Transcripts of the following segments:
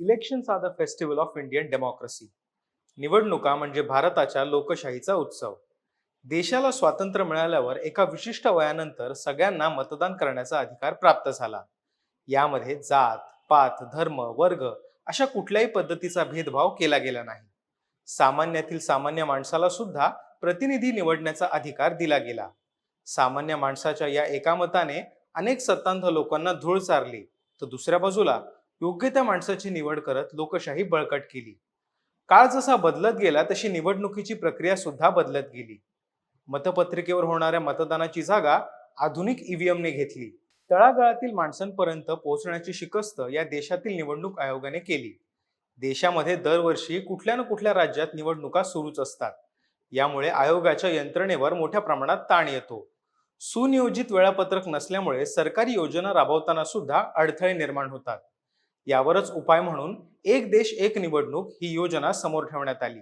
Elections are the festival of Indian democracy निवडणुका म्हणजे भारताच्या लोकशाहीचा उत्सव. देशाला स्वातंत्र्य मिळाल्यावर एका विशिष्ट वयानंतर सगळ्यांना मतदान करण्याचा अधिकार प्राप्त झाला. यामध्ये जात पात धर्म वर्ग अशा कुठल्याही पद्धतीचा भेदभाव केला गेला नाही. सामान्यातील सामान्य माणसाला सुद्धा प्रतिनिधी निवडण्याचा अधिकार दिला गेला. सामान्य माणसाच्या या एका मताने अनेक सत्तांध लोकांना धूळ चारली तर दुसऱ्या बाजूला योग्य त्या माणसाची निवड करत लोकशाही बळकट केली. काळ जसा बदलत गेला तशी निवडणुकीची प्रक्रिया सुद्धा बदलत गेली. मतपत्रिकेवर होणाऱ्या मतदानाची जागा आधुनिक ईव्हीएमने घेतली. तळागाळातील माणसांपर्यंत पोहोचण्याची शिकस्त या देशातील निवडणूक आयोगाने केली. देशामध्ये दरवर्षी कुठल्या ना कुठल्या राज्यात निवडणुका सुरूच असतात. यामुळे आयोगाच्या यंत्रणेवर मोठ्या प्रमाणात ताण येतो. सुनियोजित वेळापत्रक नसल्यामुळे सरकारी योजना राबवताना सुद्धा अडथळे निर्माण होतात. यावरच उपाय म्हणून एक देश एक निवडणूक ही योजना समोर ठेवण्यात आली.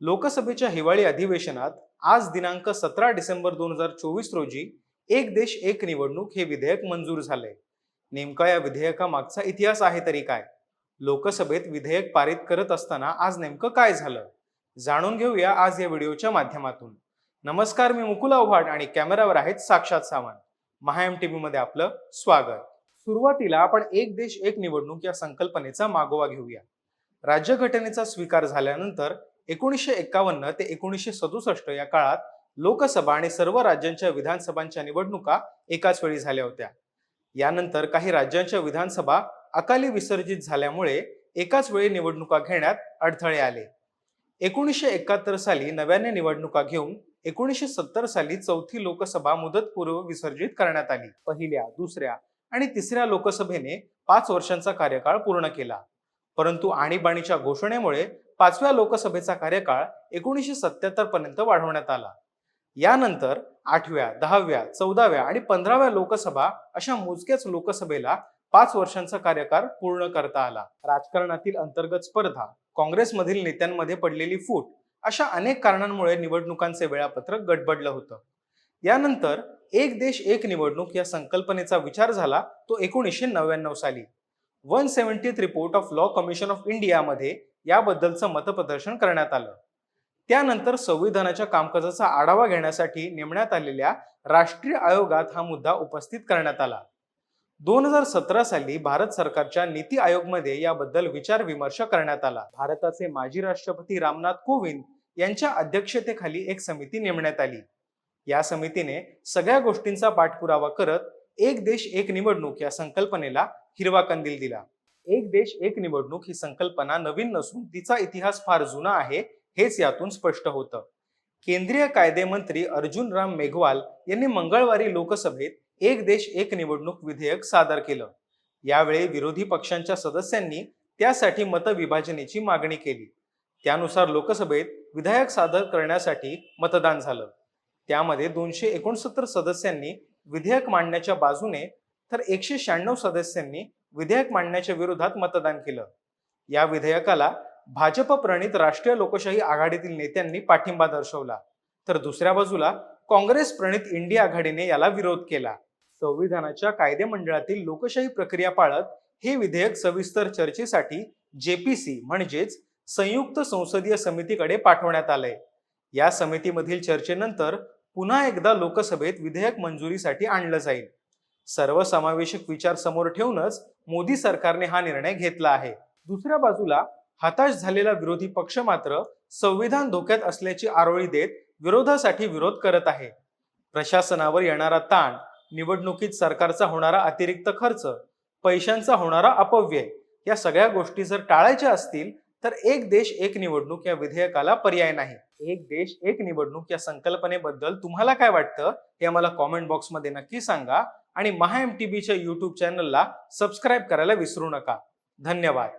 लोकसभेच्या हिवाळी अधिवेशनात आज दिनांक सतरा डिसेंबर दोन हजार चोवीस रोजी एक देश एक निवडणूक हे विधेयक मंजूर झालंय. नेमका या विधेयकामागचा इतिहास आहे तरी काय? लोकसभेत विधेयक पारित करत असताना आज नेमकं काय झालं? जाणून घेऊया आज या व्हिडिओच्या माध्यमातून. नमस्कार मी मुकुल आव्हाड आणि कॅमेरावर आहेत साक्षात सावंत. महा एममध्ये आपलं स्वागत. सुरुवातीला आपण एक देश एक निवडणूक या संकल्पनेचा मागोवा घेऊया. राज्यघटनेचा स्वीकार झाल्यानंतर एकोणीसशे एक्कावन्न ते एकोणीसशे सदुसष्ट या काळात लोकसभा आणि सर्व राज्यांच्या विधानसभांच्या निवडणुका एकाच वेळी झाल्या होत्या. यानंतर काही राज्यांच्या विधानसभा अकाली विसर्जित झाल्यामुळे एकाच वेळी निवडणुका घेण्यात अडथळे आले. एकोणीसशे एकाहत्तर साली नव्याने निवडणुका घेऊन एकोणीसशे सत्तर साली चौथी लोकसभा मुदतपूर्व विसर्जित करण्यात आली. पहिल्या दुसऱ्या आणि तिसऱ्या लोकसभेने पाच वर्षांचा कार्यकाळ पूर्ण केला. परंतु आणीबाणीच्या घोषणेमुळे पाचव्या लोकसभेचा कार्यकाळ एकोणीसशे सत्याहत्तर पर्यंत वाढवण्यात आला. यानंतर आठव्या दहाव्या चौदाव्या आणि पंधराव्या लोकसभा अशा मोजक्याच लोकसभेला पाच वर्षांचा कार्यकाळ पूर्ण करता आला. राजकारणातील अंतर्गत स्पर्धा काँग्रेसमधील नेत्यांमध्ये पडलेली फूट अशा अनेक कारणांमुळे निवडणुकांचे वेळापत्रक गडबडलं होतं. यानंतर एक देश एक निवडणूक या संकल्पनेचा विचार झाला तो एकोणीसशे नव्याण्णव साली. One seventieth report of law commission of इंडियामध्ये याबद्दलचं मतप्रदर्शन करण्यात आलं. त्यानंतर संविधानाच्या कामकाजाचा आढावा घेण्यासाठी नेमण्यात आलेल्या राष्ट्रीय आयोगात हा मुद्दा उपस्थित करण्यात आला. दोन हजार सतरा साली भारत सरकारच्या नीती आयोगमध्ये याबद्दल विचार विमर्श करण्यात आला. भारताचे माजी राष्ट्रपती रामनाथ कोविंद यांच्या अध्यक्षतेखाली एक समिती नेमण्यात आली. या समितीने सगळ्या गोष्टींचा पाठपुरावा करत एक देश एक निवडणूक या संकल्पनेला हिरवा कंदील दिला. एक देश एक निवडणूक ही संकल्पना नवीन नसून तिचा इतिहास फार जुना आहे हेच यातून स्पष्ट होतं. केंद्रीय कायदे मंत्री अर्जुन राम मेघवाल यांनी मंगळवारी लोकसभेत एक देश एक निवडणूक विधेयक सादर केलं. यावेळी विरोधी पक्षांच्या सदस्यांनी त्यासाठी मतविभाजनेची मागणी केली. त्यानुसार लोकसभेत विधेयक सादर करण्यासाठी मतदान झालं. त्यामध्ये दोनशे एकोणसत्तर सदस्यांनी विधेयक मांडण्याच्या बाजूने तर एकशे शहाण्णव सदस्यांनी विधेयक मांडण्याच्या विरोधात मतदान केलं. या विधेयकाला भाजप प्रणित राष्ट्रीय लोकशाही आघाडीतील नेत्यांनी पाठिंबा दर्शवला. तर दुसऱ्या बाजूला काँग्रेस प्रणित इंडिया आघाडीने याला विरोध केला. संविधानाच्या कायदेमंडळातील लोकशाही प्रक्रिया पाळत हे विधेयक सविस्तर चर्चेसाठी जेपीसी म्हणजेच संयुक्त संसदीय समितीकडे पाठवण्यात आलंय. या समितीमधील चर्चेनंतर पुन्हा एकदा लोकसभेत विधेयक मंजुरीसाठी आणलं जाईल. सर्वसमावेशक विचार समोर ठेवूनच मोदी सरकारने हा निर्णय घेतला आहे. दुसऱ्या बाजूला हताश झालेला विरोधी पक्ष मात्र संविधान धोक्यात असल्याची आरोळी देत विरोधासाठी विरोध करत आहे. प्रशासनावर येणारा ताण निवडणुकीत सरकारचा होणारा अतिरिक्त खर्च पैशांचा होणारा अपव्यय या सगळ्या गोष्टी जर टाळायच्या असतील तर एक देश एक निवडणूक या विधेयकाला पर्याय नाही. एक देश एक निवडणूक या संकल्पनेबद्दल तुम्हाला काय वाटतं हे आम्हाला कॉमेंट बॉक्समध्ये नक्की सांगा आणि महा एम टी बीच्या युट्यूब चॅनलला सबस्क्राईब करायला विसरू नका. धन्यवाद.